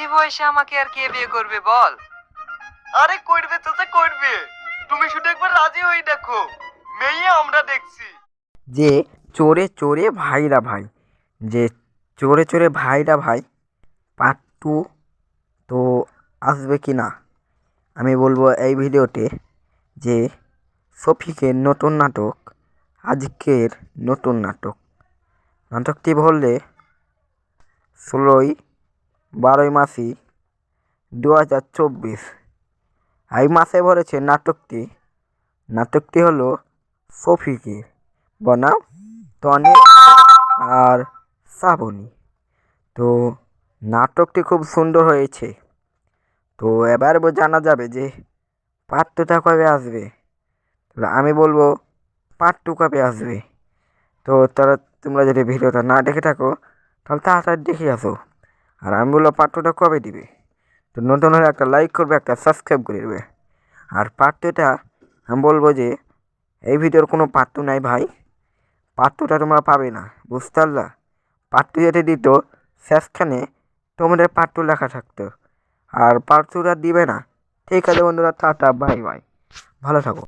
এই বয়সে আমাকে আর কে বিয়ে করবে বল? আরে করবে তো সে করবে। তুমি শুধু একবার রাজি হয়ে দেখো। মেয়ে আমরা দেখছি। যে চোরে চোরে ভাইরা ভাই যে চোরে চোরে ভাইরা ভাই পার্ট টু তো আসবে কি না? আমি বলব এই ভিডিওতে যে সফিকের নতুন নাটক আজকের নতুন নাটক। নাটকটি বললে ষোলোই বারোই মাসি দু হাজার চব্বিশ। এই মাসে ভরেছে নাটকটি। নাটকটি হলো সফিকে, বনাম টনি আর শ্রাবণী। তো নাটকটি খুব সুন্দর হয়েছে। তো এবার জানা যাবে যে পার্ট কবে আসবে। আমি বলব পার্ট টু কবে আসবে। তো তারা তোমরা যদি ভিডিওটা না দেখে থাকো, তাহলে তাড়াতাড়ি দেখে আসো। আর আমি বললাম টুটা কবে দিবে? তো নতুন হলে একটা লাইক করবে, একটা সাবস্ক্রাইব করে দেবে। আর টুটা আমি বলব যে, এই ভিডিওর কোনো পার্ট নাই ভাই। টুটা তোমরা পাবে না, বুঝতে পারলা? পার্ট যদি দিত, শেষখানে তোমাদের পার্ট লেখা থাকতো। আর পার্ট দিবে না। ঠিক আছে বন্ধুরা, টাটা বাই বাই ভালো থাকো।